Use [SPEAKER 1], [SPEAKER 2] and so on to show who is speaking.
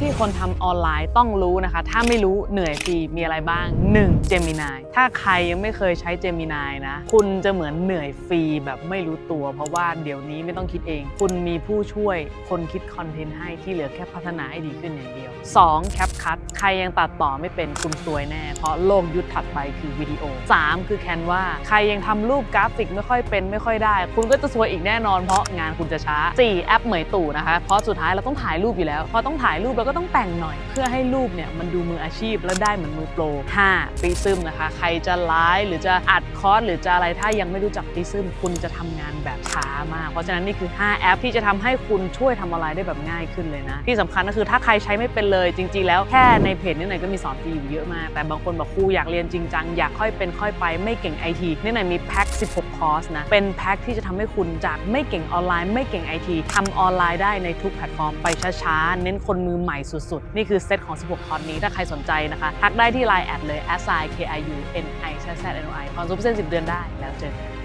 [SPEAKER 1] ที่คนทำออนไลน์ต้องรู้นะคะ ถ้าไม่รู้เหนื่อยฟรีมีอะไรบ้าง 1. Gemini ถ้าใครยังไม่เคยใช้ Gemini นะ คุณจะเหมือนเหนื่อยฟรีแบบไม่รู้ตัว เพราะว่าเดี๋ยวนี้ไม่ต้องคิดเอง คุณมีผู้ช่วยคนคิดคอนเทนต์ให้ที่เหลือแค่พัฒนาให้ดีขึ้นอย่างเดียว 2. CapCut ใครยังตัดต่อไม่เป็นคุณซวยแน่ เพราะโลกยุคถัดไปคือวิดีโอ 3. คือ Canva ใครยังทำรูปกราฟิกไม่ค่อยเป็นไม่ค่อยได้ คุณก็จะซวยอีกแน่นอนเพราะงานคุณจะช้า 4. แอปเหมยตู่นะคะเพราะสุดท้ายเราต้องถ่ายรูปอยู่แล้วพอต้องถ่ายรูปเราก็ต้องแต่งหน่อย เพื่อให้รูปเนี่ยมันดูมืออาชีพและได้เหมือนมือโปร 5. ปีซึมนะคะ ใครจะไลฟ์หรือจะอัดคอร์สหรือจะอะไรถ้ายังไม่รู้จักปีซึมคุณจะทำงานแบบช้ามาก เพราะฉะนั้นนี่คือ 5 แอปที่จะทำให้คุณช่วยทำอะไรได้แบบง่ายขึ้นเลยนะ ที่สำคัญก็คือถ้าใครใช้ไม่เป็นเลยจริง ๆ แล้วแค่ในเพจนี่ไหนก็มีสอนฟรีอยู่เยอะมาก แต่บางคนบอกครูอยากเรียนจริงจังอยากค่อยเป็นค่อยไปไม่เก่งไอทีนี่ไหนมีแพ็ค 16 คอร์สนะเป็นแพ็คที่จะทำให้คุณจากไม่เก่งออนไลน์ ไม่เก่งไอทีทำออนไลน์ได้ในทุกแพลตฟอร์มไปช้าๆเน้นคนมือใหม่สุดๆ นี่คือเซตของ 16 คอร์สนี้ถ้าใครสนใจนะคะทักได้ที่ Line แอดเลย s i k i u n i z z n o i คอนซูมเซ็น10 เดือนได้แล้วเจอกัน